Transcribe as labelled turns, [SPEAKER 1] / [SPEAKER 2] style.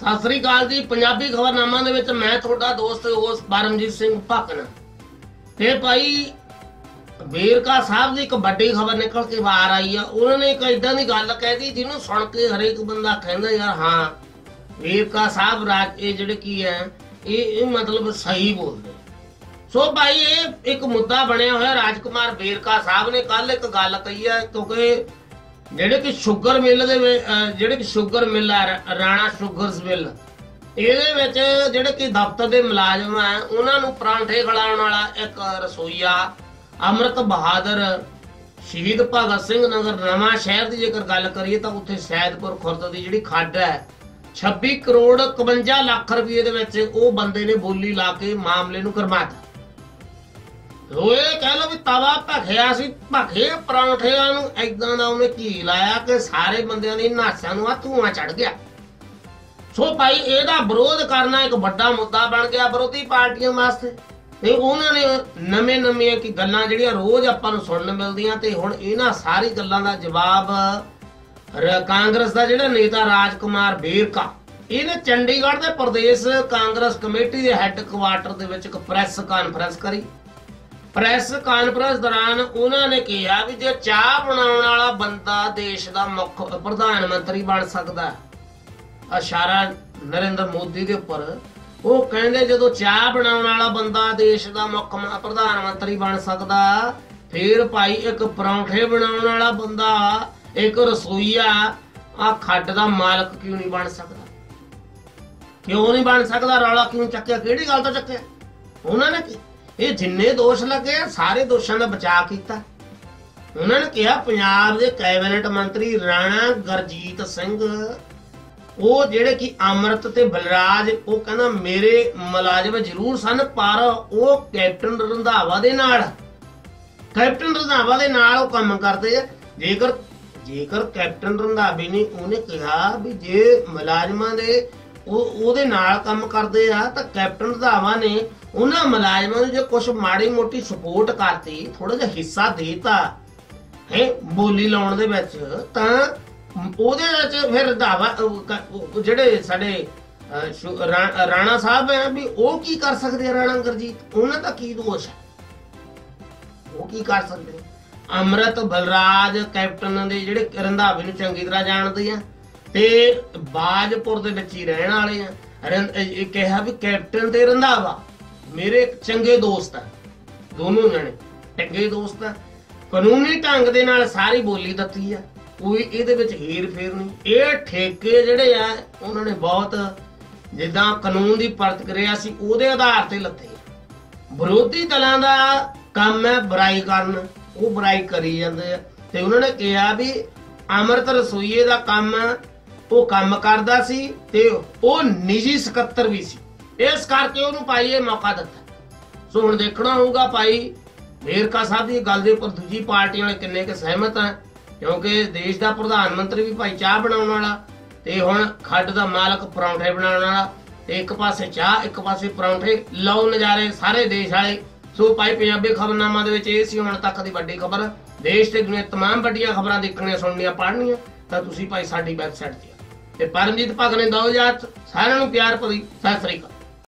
[SPEAKER 1] ਸਤਿ ਸ੍ਰੀ ਅਕਾਲ ਜੀ। ਪੰਜਾਬੀ ਖਬਰਨਾਮਾ ਦੇ ਵਿੱਚ ਮੈਂ ਤੁਹਾਡਾ ਦੋਸਤ ਉਸ ਪਰਮਜੀਤ ਸਿੰਘ ਭਕਨ ਤੇ ਭਾਈ ਵੇਰਕਾ ਸਾਹਿਬ ਦੀ ਇੱਕ ਵੱਡੀ ਖਬਰ ਨਿਕਲ ਕੇ ਬਾਹਰ ਆਈ ਆ। ਉਹਨਾਂ ਨੇ ਇੱਕ ਇਦਾਂ ਦੀ ਗੱਲ ਕਹਿਦੀ ਜਿਹਨੂੰ ਸੁਣ ਕੇ ਹਰੇਕ ਬੰਦਾ ਕਹਿੰਦਾ, ਯਾਰ ਹਾਂ ਵੇਰਕਾ ਸਾਹਿਬ ਰਾਜ, ਇਹ ਜਿਹੜੇ ਕੀ ਹੈ, ਇਹ ਇਹ ਮਤਲਬ ਸਹੀ ਬੋਲਦੇ ਸੋ ਭਾਈ, ਇਹ ਇੱਕ ਮੁੱਦਾ ਬਣਿਆ ਹੋਇਆ ਰਾਜਕੁਮਾਰ ਵੇਰਕਾ ਸਾਹਿਬ ਨੇ। ਕੱਲ ਇੱਕ ਗੱਲ ਕਹੀ ਹੈ ਕਿਉਂਕਿ ਜਿਹੜੇ ਕਿ ਸ਼ੂਗਰ ਮਿਲ ਦੇ ਜਿਹੜੇ ਕਿ ਸ਼ੂਗਰ ਮਿਲ ਆ ਰਾਣਾ ਸ਼ੂਗਰਸ ਮਿਲ, ਇਹਦੇ ਵਿੱਚ ਜਿਹੜੇ ਕਿ ਦਫ਼ਤਰ ਦੇ ਮੁਲਾਜ਼ਮ ਆ, ਉਹਨਾਂ ਨੂੰ ਪਰਾਂਠੇ ਖਿਲਾਉਣ ਵਾਲਾ ਇੱਕ ਰਸੋਈਆ, ਅਮਰਤ ਬਹਾਦਰ, ਸ਼ਹੀਦ ਭਗਤ ਸਿੰਘ ਨਗਰ, ਨਵਾਂ ਸ਼ਹਿਰ ਦੀ ਜੇਕਰ ਗੱਲ ਕਰੀਏ ਤਾਂ ਉੱਥੇ ਸੈਦਪੁਰ ਖੁਰਦ ਦੀ ਜਿਹੜੀ ਖੱਡ ਹੈ 26 ਕਰੋੜ 51 ਲੱਖ ਰੁਪਏ ਦੇ ਵਿੱਚ ਉਹ ਬੰਦੇ ਨੇ ਬੋਲੀ ਲਾ ਕੇ ਮਾਮਲੇ ਨੂੰ ਕਰਮਾਤਾ ਉਹ ਇਹ ਕਹਿ ਲੋ ਵੀ ਤਵਾ ਭਖਿਆ ਸੀ, ਭਖੇ ਪਰੌਂਠਿਆਂ ਨੂੰ ਐਦਾਂ ਦਾ ਉਹਨੇ ਘੀ ਲਾਇਆ ਕਿ ਸਾਰੇ ਬੰਦਿਆਂ ਦੀ ਨਾਸਾਂ ਨੂੰ ਆ ਧੂਆਂ ਚੜ ਗਿਆ। ਸੋ ਭਾਈ ਇਹਦਾ ਵਿਰੋਧ ਕਰਨਾ ਇੱਕ ਵੱਡਾ ਮੁੱਦਾ ਬਣ ਗਿਆ ਵਿਰੋਧੀ ਪਾਰਟੀਆਂ ਵਾਸਤੇ। ਤੇ ਉਹਨਾਂ ਨੇ ਨਵੇਂ ਨਵੇਂ ਕਿ ਗੱਲਾਂ ਜਿਹੜੀਆਂ ਰੋਜ਼ ਆਪਾਂ ਨੂੰ ਸੁਣਨ ਮਿਲਦੀਆਂ ਤੇ ਹੁਣ ਇਹਨਾਂ ਸਾਰੀ ਗੱਲਾਂ ਦਾ ਜਵਾਬ ਕਾਂਗਰਸ ਦਾ ਜਿਹੜਾ ਨੇਤਾ ਰਾਜਕੁਮਾਰ ਬੇਰਕਾ, ਇਹਨੇ ਚੰਡੀਗੜ੍ਹ ਦੇ ਪ੍ਰਦੇਸ਼ ਕਾਂਗਰਸ ਕਮੇਟੀ ਦੇ ਹੈੱਡ ਕੁਆਰਟਰ ਦੇ ਵਿੱਚ ਇੱਕ ਪ੍ਰੈਸ ਕਾਨਫਰੰਸ ਕਰੀ। ਪ੍ਰੈਸ ਕਾਨਫਰੰਸ ਦੌਰਾਨ ਉਹਨਾਂ ਨੇ ਕਿਹਾ ਵੀ ਜੇ ਚਾਹ ਬਣਾਉਣ ਵਾਲਾ ਬੰਦਾ ਦੇਸ਼ ਦਾ ਮੁੱਖ ਪ੍ਰਧਾਨ ਮੰਤਰੀ ਬਣ ਸਕਦਾ ਹੈ ਨਰਿੰਦਰ ਮੋਦੀ ਦੇ ਉੱਪਰ, ਉਹ ਕਹਿੰਦੇ ਜਦੋਂ ਚਾਹ ਬਣਾਉਣ ਵਾਲਾ ਬੰਦਾ ਦੇਸ਼ ਦਾ ਮੁੱਖ ਪ੍ਰਧਾਨ ਮੰਤਰੀ ਬਣ ਸਕਦਾ, ਫਿਰ ਭਾਈ ਇੱਕ ਪਰੌਂਠੇ ਬਣਾਉਣ ਵਾਲਾ ਬੰਦਾ, ਇੱਕ ਰਸੋਈਆ ਆ ਖੱਡ ਦਾ ਮਾਲਕ ਕਿਉਂ ਨਹੀਂ ਬਣ ਸਕਦਾ? ਕਿਉਂ ਨਹੀਂ ਬਣ ਸਕਦਾ? ਰੌਲਾ ਕਿਉਂ ਚੱਕਿਆ? ਕਿਹੜੀ ਗੱਲ ਤੋਂ ਚੱਕਿਆ? ਉਹਨਾਂ ਨੇ ਕੀ- ਇਹ ਜਿੰਨੇ ਦੋਸ਼ ਲੱਗੇ ਆ, ਸਾਰੇ ਦੋਸ਼ਾਂ ਦਾ ਬਚਾਅ ਕੀਤਾ। ਉਹਨਾਂ ਨੇ ਕਿਹਾ ਪੰਜਾਬ ਦੇ ਕੈਬਨਿਟ ਮੰਤਰੀ ਰਾਣਾ ਗਰਜੀਤ ਸਿੰਘ ਉਹ ਜਿਹੜੇ ਕਿ ਅਮਰਤ ਤੇ ਬਲਰਾਜ ਉਹ ਕਹਿੰਦਾ ਮੇਰੇ ਮੁਲਾਜ਼ਮ ਜ਼ਰੂਰ ਸਨ ਪਰ ਉਹ ਕੈਪਟਨ ਰੰਧਾਵਾ ਦੇ ਨਾਲ। ਕੈਪਟਨ ਰੰਧਾਵਾ ਦੇ ਨਾਲ ਉਹ ਕੰਮ ਕਰਦੇ ਆ। ਜੇਕਰ ਜੇਕਰ ਕੈਪਟਨ ਰੰਧਾਵੇ ਨੇ ਉਹਨੇ ਕਿਹਾ ਵੀ ਜੇ ਮੁਲਾਜ਼ਮਾਂ ਦੇ ਉਹ ਉਹਦੇ ਨਾਲ ਕੰਮ ਕਰਦੇ ਆ ਤਾਂ ਕੈਪਟਨ ਰਧਾਵਾ ਨੇ ਉਹਨਾਂ ਮੁਲਾਜ਼ਮਾਂ ਨੂੰ ਜੇ ਕੁਝ ਮਾੜੀ ਮੋਟੀ ਸਪੋਰਟ ਕਰਤੀ ਥੋੜਾ ਜਿਹਾ ਹਿੱਸਾ ਦੇਤਾ, ਹੈ, ਬੋਲੀ ਲਾਉਣ ਦੇ ਵਿੱਚ, ਤਾਂ ਉਹਦੇ ਵਿੱਚ ਫਿਰ ਰੰਧਾਵਾ ਜਿਹੜੇ ਸਾਡੇ ਰਾਣਾ ਸਾਹਿਬ ਹੈ ਵੀ ਉਹ ਕੀ ਕਰ ਸਕਦੇ ਆ ਰਾਣਾ ਗਰਜੀਤ ਉਹਨਾਂ ਦਾ ਕੀ ਦੋਸ਼ ਹੈ ਉਹ ਕੀ ਕਰ ਸਕਦੇ ਆ? ਅੰਮ੍ਰਿਤ ਬਲਰਾਜ ਕੈਪਟਨ ਦੇ ਜਿਹੜੇ ਰੰਧਾਵੇ ਨੂੰ ਚੰਗੀ ਤਰ੍ਹਾਂ ਜਾਣਦੇ ਆ। ਤੇ ਬਾਜਪੁਰ ਦੇ ਵਿੱਚ ਹੀ ਰਹਿਣ ਵਾਲੇ ਆ। ਇਹ ਕਿਹਾ ਵੀ ਕੈਪਟਨ ਤੇ ਰੰਧਾਵਾ, ਮੇਰੇ ਚੰਗੇ ਦੋਸਤ ਆ। ਦੋਨੋਂ ਜਣੇ ਚੰਗੇ ਦੋਸਤ ਆ। ਕਾਨੂੰਨੀ ਢੰਗ ਦੇ ਨਾਲ ਸਾਰੀ ਬੋਲੀ ਦਿੱਤੀ ਆ। ਕੋਈ ਇਹਦੇ ਵਿੱਚ ਹੀਰ ਫੇਰ ਨਹੀਂ। ਇਹ ਠੇਕੇ ਜਿਹੜੇ ਆ, ਉਹਨਾਂ ਨੇ ਬਹੁਤ ਜਿੱਦਾਂ ਕਾਨੂੰਨ ਦੀ ਪ੍ਰਤੀਕਿਰਿਆ ਸੀ, ਉਹਦੇ ਆਧਾਰ ਤੇ ਲੱਤੇ ਵਿਰੋਧੀ ਦਲਾਂ ਦਾ ਕੰਮ ਹੈ ਬੁਰਾਈ ਕਰਨ। ਉਹ ਬੁਰਾਈ ਕਰੀ ਜਾਂਦੇ ਆ। ਤੇ ਉਹਨਾਂ ਨੇ ਕਿਹਾ ਵੀ ਅਮਰਤ ਰਸੋਈਏ ਦਾ ਕੰਮ ਉਹ ਕੰਮ ਕਰਦਾ ਸੀ ਤੇ ਉਹ ਨਿੱਜੀ ਸਕੱਤਰ ਵੀ ਸੀ। ਇਸ ਕਰਕੇ ਉਹਨੂੰ ਭਾਈ ਇਹ ਮੌਕਾ ਦਿੱਤਾ। ਸੋ ਹੁਣ ਦੇਖਣਾ ਹੋਊਗਾ ਭਾਈ ਵੇਰਕਾ ਸਾਹਿਬ ਦੀ ਗੱਲ ਦੇ ਉੱਪਰ ਦੂਜੀ ਪਾਰਟੀ ਵਾਲੇ ਕਿੰਨੇ ਕੁ ਸਹਿਮਤ ਆ, ਕਿਉਂਕਿ ਦੇਸ਼ ਦਾ ਪ੍ਰਧਾਨ ਮੰਤਰੀ ਵੀ ਭਾਈ ਚਾਹ ਬਣਾਉਣ ਵਾਲਾ, ਤੇ ਹੁਣ ਖੱਡ ਦਾ ਮਾਲਕ ਪਰੌਂਠੇ ਬਣਾਉਣ ਵਾਲਾ, ਤੇ ਇੱਕ ਪਾਸੇ ਚਾਹ, ਇੱਕ ਪਾਸੇ ਪਰੌਂਠੇ, ਲਓ ਨਜ਼ਾਰੇ ਸਾਰੇ ਦੇਸ਼ ਵਾਲੇ। ਸੋ ਭਾਈ ਪੰਜਾਬੀ ਖਬਰਨਾਮਾ ਦੇ ਵਿੱਚ ਇਹ ਸੀ ਹੁਣ ਤੱਕ ਦੀ ਵੱਡੀ ਖਬਰ। ਦੇਸ਼ ਤੇ ਦੁਨੀਆ ਤਮਾਮ ਵੱਡੀਆਂ ਖਬਰਾਂ ਦੇਖਣੀਆਂ, ਸੁਣਨੀਆਂ, ਪੜ੍ਹਨੀਆਂ, ਤਾਂ ਤੁਸੀਂ ਭਾਈ ਸਾਡੀ ਵੈਬਸਾਈਟ ਤੇ ਤੇ ਪਰਮਜੀਤ ਭਗਤ ਨੇ ਦੋ ਹਜ਼ਾਰ ਸਾਰਿਆਂ ਨੂੰ ਪਿਆਰ ਭਰੀ ਸਤਿ ਸ੍ਰੀ ਅਕਾਲ।